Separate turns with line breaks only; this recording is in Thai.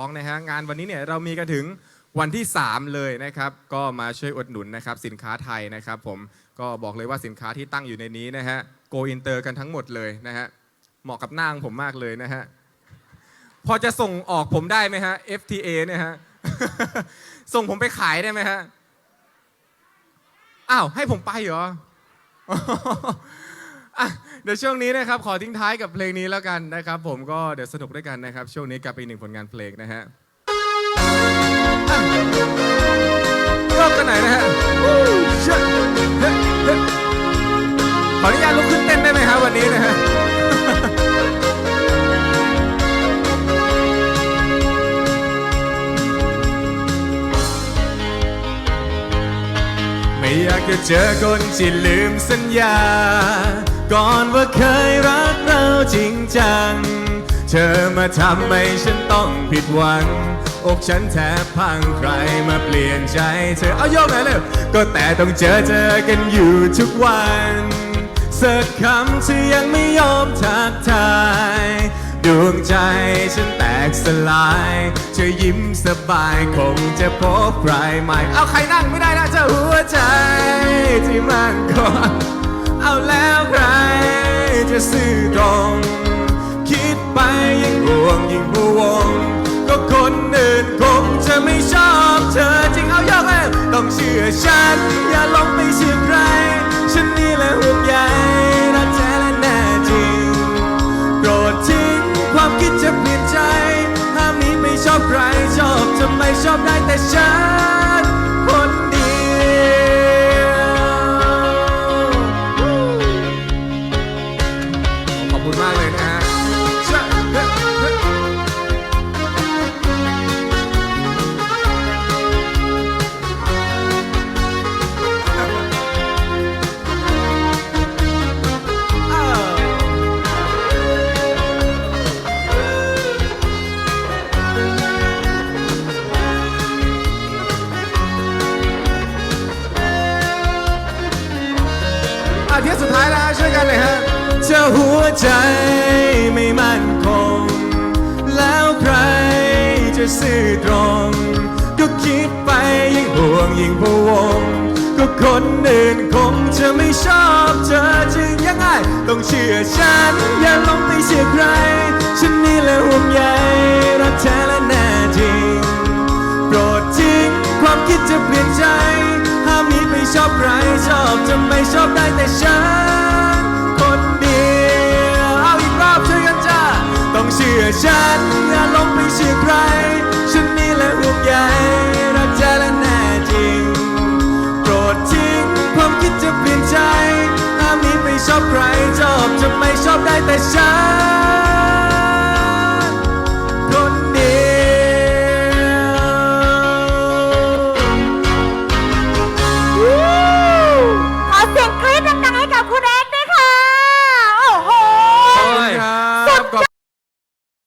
องนะฮะงานวันนี้เนี่ยเรามีกันถึงวันที่ 3 เลยนะครับ ก็มาช่วยอุดหนุนนะครับสินค้าไทยนะครับ ผมก็บอกเลยว่าสินค้าที่ตั้งอยู่ในนี้นะฮะโกอินเตอร์กันทั้งหมดเลยนะฮะเหมาะกับหน้าของผมมากเลยนะฮะพอจะส่งออกผมได้ไหมฮะ FTA เนี่ยฮะส่งผมไปขายได้ไหมฮะอ้าวให้ผมไปเหรอ อะเดี๋ยวช่วงนี้นะครับขอทิ้งท้ายกับเพลงนี้แล้วกันนะครับ ผมก็เดี๋ยวสนุกด้วยกันนะครับ ช่วงนี้กลับไปอีกหนึ่งผลงานเพลงนะฮะรอบกันไหนนะฮะวู้เชิญเฮ้เฮ้ขออนุญาตลุกขึ้นเต้นได้ไหมครับวันนี้นะฮะไม่อยากจะเจอคนที่ลืมสัญญา ก่อนว่าเคยรักเราจริงจัง เธอมาทำให้ฉันต้องผิดหวัง อกฉันแทบพังใครมาเปลี่ยนใจเธอเอาโยกไหน่อยเร็วก็แต่ต้องเจอเจอกันอยู่ทุกวันสักคำเธอยังไม่ยอมทักทายดวงใจฉันแตกสลายเธอยิ้มสบายคงจะพบใครใหม่ เอาใครนั่งไม่ได้นะเจ้าหัวใจที่มันก่อน เอาแล้วใครจะซื่อตรง คิดไปยิ่งห่วงยิ่งพวง ก็คนอื่นคงจะไม่ชอบเธอจริงเอายกเลยต้องเชื่อฉัน อย่าลงไปเชื่อใคร ฉันนี่แหละห่วงใยรักแท้และแน่จริงโปรดทิ้งความคิดจะเปลี่ยนใจห้ามนี้ไม่ชอบใครชอบจะไม่ชอบได้แต่ฉัน เที่ยวสุดท้ายแล้วช่วยกันหน่อยฮะเจ้าหัวใจไม่มั่นคง แล้วใครจะซื่อตรง ก็คิดไปยิ่งห่วงยิ่งพะวง ก็คนอื่นคงจะไม่ชอบเธอจึงยังไง ต้องเชื่อฉัน อย่าลงไปเชื่อใคร ฉันนี่แหละห่วงใยรักแท้และแน่จริง โปรดทิ้งความคิดจะเปลี่ยนใจ ชอบใครชอบจะไม่ชอบได้แต่ฉัน คนเดียว เอาอีกรอบช่วยกันจ้าต้องเชื่อฉันอย่าลงไปเชื่อใคร ฉันนี่แหละห่วงใยรักแท้และแน่จริงโปรดทิ้งความคิดจะเปลี่ยนใจห้ามนี้ไม่ชอบใครชอบจะไม่ชอบได้แต่ฉัน